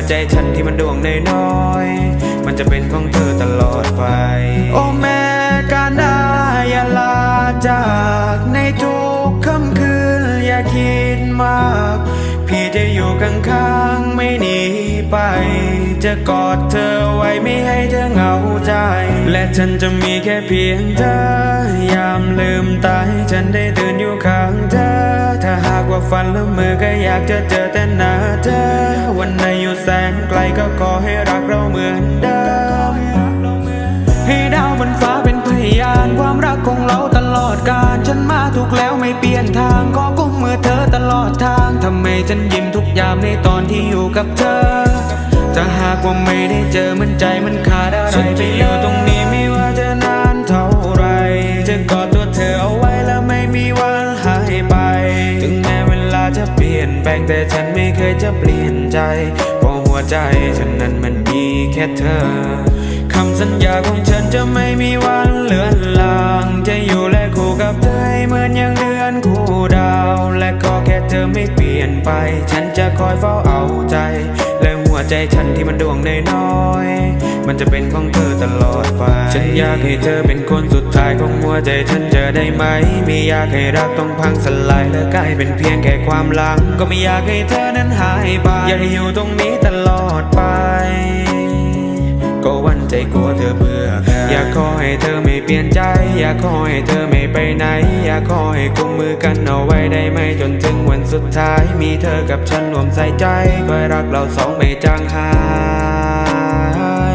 หัวใจฉันที่มันดวงน้อยๆมันจะเป็นของเธอตลอดไป โอ้แม่การได้อย่าลาจากในทุกค่ำคืนอย่าคิดมาก พี่จะอยู่ข้างๆไม่หนีไป จะกอดเธอไว้ไม่ให้เธอเหงาใจ และฉันจะมีแค่เพียงเธอ ยามลืมตาให้ฉันได้ตื่นอยู่ข้างเธอ ถ้าหากว่าฝันแล้วมือก็อยากจะเจอแต่หน้าเธอวันไหน แสนไกลก็ขอให้รักเราเหมือนเดิม ให้ดาวบนฟ้าเป็นพยาน ความรักของเราตลอดกาลฉันมาถูกแล้วไม่เปลี่ยนทางขอกุมมือเธอตลอดทางทำไมฉันยิ้มทุกยามในตอนที่อยู่กับเธอถ้าหากว่าไม่ได้เจอมันใจมันขาดอะไรฉันจะอยู่ตรงนี้ไม่ว่าจะนานเท่าไร จะกอดตัวเธอเอาไว้แล้วไม่มีวันหายไป ถึงแม้เวลาจะเปลี่ยนแปลงแต่ฉันไม่เคยจะเปลี่ยนใจ วใจฉันนั้นมันมีแค่เธอ คำสัญญาของฉันจะไม่มีวันเลือนลาง จะอยู่และคู่กับเธอให้เหมือนอย่างเดือนคู่ดาว และขอแค่เธอไม่เปลี่ยนไป ฉันจะคอยเฝ้าเอาใจและ หัวใจฉันที่มันดวงน้อยๆมันจะเป็นของเธอตลอดไป ฉันอยากให้เธอเป็นคนสุดท้ายของหัวใจฉันจะได้ไหม ไม่อยากให้รักต้องพังสลายและกลายเป็นเพียงแค่ความหลัง ก็ไม่อยากให้เธอนั้นหายไป อยากให้อยู่ตรงนี้ตลอดไป ก็วันใจกลัวเธอเบื่อ อยากขอให้เธอไม่เปลี่ยนใจ อยากขอให้เธอไม่ไปไหน อยากขอให้กุมมือกันเอาไว้ได้ไหมจนถึงวันสุดท้าย มีเธอกับฉันรวมใส่ใจคอยรักเราสองไม่จางหา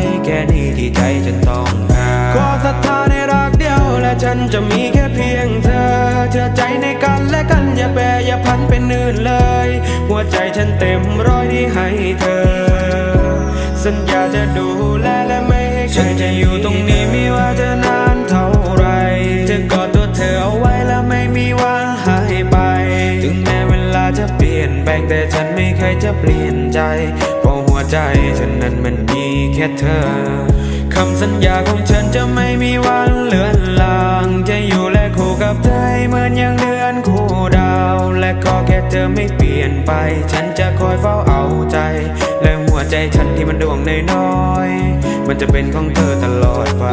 ย แค่นี้ที่ใจฉันต้องการขอศรัทธาในรักเดียว และฉันจะมีแค่เพียงเธอ เชื่อใจในกันและกันอย่าแปรอย่าพันเป็นอื่นเลย หัวใจฉันเต็มร้อยที่ให้เธอ สัญญาจะดูแล ลี่ยนแปลงแต่ฉันไม่เคยจะเปลี่ยนใจ เพราะหัวใจฉันนั้นมันมีแค่เธอ คำสัญญาของฉันจะไม่มีวันเลือนลาง จะอยู่และคู่กับเธอให้เหมือนอย่างเดือนคู่ดาว และขอแค่เธอไม่เปลี่ยนไป ฉันจะคอยเฝ้าเอาใจ และหัวใจฉันที่มันดวงน้อยๆมันจะเป็นของเธอตลอดไป